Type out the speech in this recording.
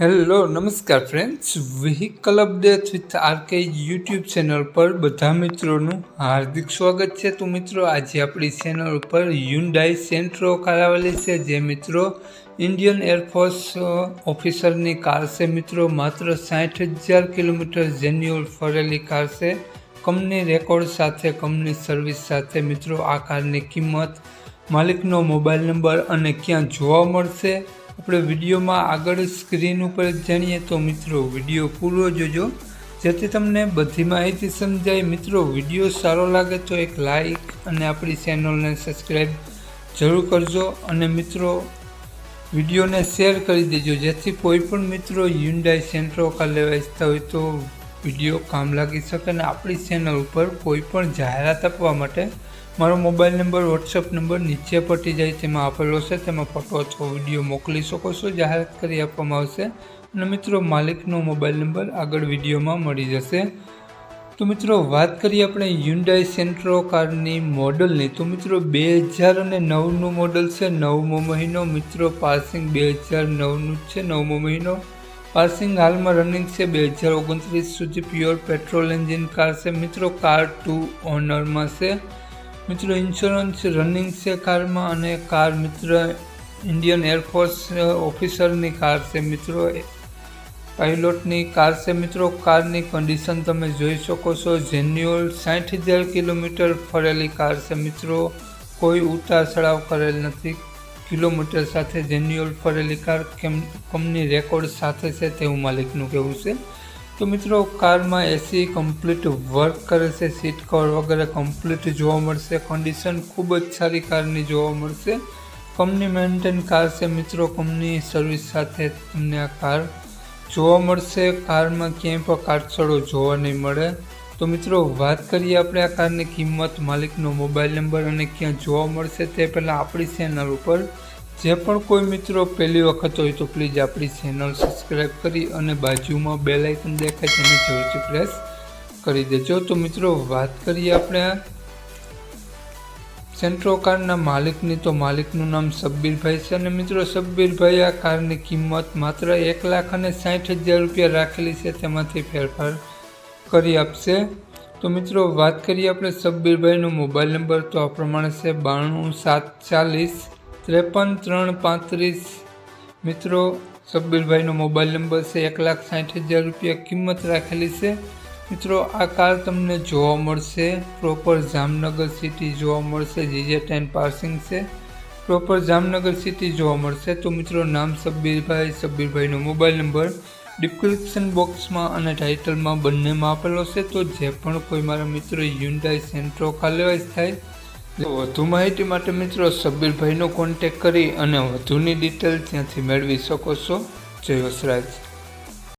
Hello, નમસ્કાર friends vehicle update with RK YouTube channel પર બધા મિત્રોનું હાર્દિક સ્વાગત છે. તો મિત્રો, આજે આપણી ચેનલ ઉપર યુન્ડાઈ સેન્ટ્રો કાર આવેલી છે. જે મિત્રો ઇન્ડિયન એરફોર્સ ઓફિસરની કાર છે. મિત્રો, માત્ર સાઠ હજાર કિલોમીટર જેન્યુઅલ ફરેલી કાર છે. કંપની રેકોર્ડ સાથે, કંપની સર્વિસ સાથે મિત્રો, આ કારની કિંમત, માલિકનો મોબાઈલ નંબર અને ક્યાં જોવા મળશે આપણે વિડીયોમાં આગળ સ્ક્રીન ઉપર જાણીએ તો મિત્રો, વીડિયો પૂરો જોજો. જેથી તમને બધી માહિતી સમજાય. મિત્રો, વીડિયો સારો લાગે તો એક લાઈક અને આપણી ચેનલને સબસ્ક્રાઈબ જરૂર કરજો. અને મિત્રો, વિડીયોને શેર કરી દેજો. જેથી કોઈ પણ મિત્રો યુન્ડાઈ સેન્ટ્રો કાર લેવા ઇચ્છતા હોય તો વીડિયો કામ લાગી શકે અને આપણી ચેનલ ઉપર કોઈ પણ જાહેરાત આપવા માટે મારો મોબાઈલ નંબર વોટ્સઅપ નંબર નીચે પટી જાય તેમાં આપેલો છે. તેમાં ફોટો અથવા વીડિયો મોકલી શકો છો જાહેરાત કરી આપવામાં આવશે. અને મિત્રો, માલિકનો મોબાઈલ નંબર આગળ વિડીયોમાં મળી જશે. તો મિત્રો, વાત કરીએ આપણે યુન્ડાઈ સેન્ટ્રો કારની મોડલની. તો મિત્રો, બે હજાર અને નવનું મોડલ છે, નવમો મહિનો. મિત્રો પાસિંગ બે હજાર નવનું છે, નવમો મહિનો. પાસિંગ હાલમાં રનિંગ છે, બે હજાર ઓગણત્રીસ સુધી પ્યોર પેટ્રોલ એન્જિન કાર છે. મિત્રો કાર ટુ ઓનરમાં છે. મિત્રો ઇન્સ્યોરન્સ રનિંગ છે કારમાં અને કાર મિત્ર ઇન્ડિયન એરફોર્સ ઓફિસરની કાર છે મિત્રો. પાયલોટની કાર છે મિત્રો. કારની કન્ડિશન તમે જોઈ શકો છો. જેન્યુઅલ સાઠ હજાર કિલોમીટર ફરેલી કાર છે મિત્રો. કોઈ ઉતાર ચડાવ કરેલ નથી. કિલોમીટર સાથે જેન્યુઅલ ફરેલી કાર. કેમ કંપની રેકોર્ડ સાથે છે તેવું માલિકનું કહેવું છે. તો મિત્રો, કારમાં એસી કમ્પ્લીટ વર્ક કરે છે સીટ કવર વગેરે કમ્પ્લીટ જોવા મળશે. કન્ડિશન ખૂબ જ સારી કારની જોવા મળશે. કંપની મેન્ટેન કાર છે મિત્રો કંપની સર્વિસ સાથે તમને આ કાર જોવા મળશે. કારમાં ક્યાંય પણ કાટછડો જોવા નહીં મળે. તો મિત્રો, વાત કરીએ આપણે આ કારની કિંમત, માલિકનો મોબાઈલ નંબર અને ક્યાં જોવા મળશે તે પહેલાં આપણી ચેનલ ઉપર જે પણ કોઈ મિત્રો પહેલી વખત હોય તો પ્લીઝ આપણી ચેનલ સબસ્ક્રાઈબ કરી અને બાજુમાં બે લાઇકન દેખાય તેને જરૂરથી પ્રેસ કરી દેજો. તો મિત્રો વાત કરીએ આપણે સેન્ટ્રો કારના માલિકની. તો માલિકનું નામ સબ્બીરભાઈ છે અને મિત્રો સબ્બીરભાઈ આ કારની કિંમત માત્ર એક લાખ અને સાઠ હજાર રૂપિયા રાખેલી છે. તેમાંથી ફેરફાર કરી આપશે. તો મિત્રો વાત કરીએ આપણે સબ્બીરભાઈનો મોબાઈલ નંબર. તો આ પ્રમાણે છે બાણું સાત ચાલીસ ત્રેપન ત્રણ પાંત્રીસ. મિત્રો સબ્બીરભાઈનો મોબાઈલ નંબર છે એક લાખ સાઠ હજાર રૂપિયા કિંમત રાખેલી છે. મિત્રો, આ કાર તમને જોવા મળશે. પ્રોપર જામનગર સિટી જોવા મળશે. જીજે ટેન પાર્સિંગ છે. પ્રોપર જામનગર સિટી જોવા મળશે. તો મિત્રો, નામ સબ્બીરભાઈ સબ્બીરભાઈનો મોબાઈલ નંબર ડિસ્ક્રિપ્શન બોક્સમાં અને ટાઇટલમાં બંનેમાં આપેલો છે. તો જે પણ કોઈ મારા મિત્રો યુન્ડાઈ સેન્ટ્રો કાલેવાઇઝ થાય વધુ માહિતી માટે મિત્રો સબીરભાઈનો કોન્ટેક કરી અને વધુની ડિટેલ ત્યાંથી મેળવી શકો છો. જય વસરાજ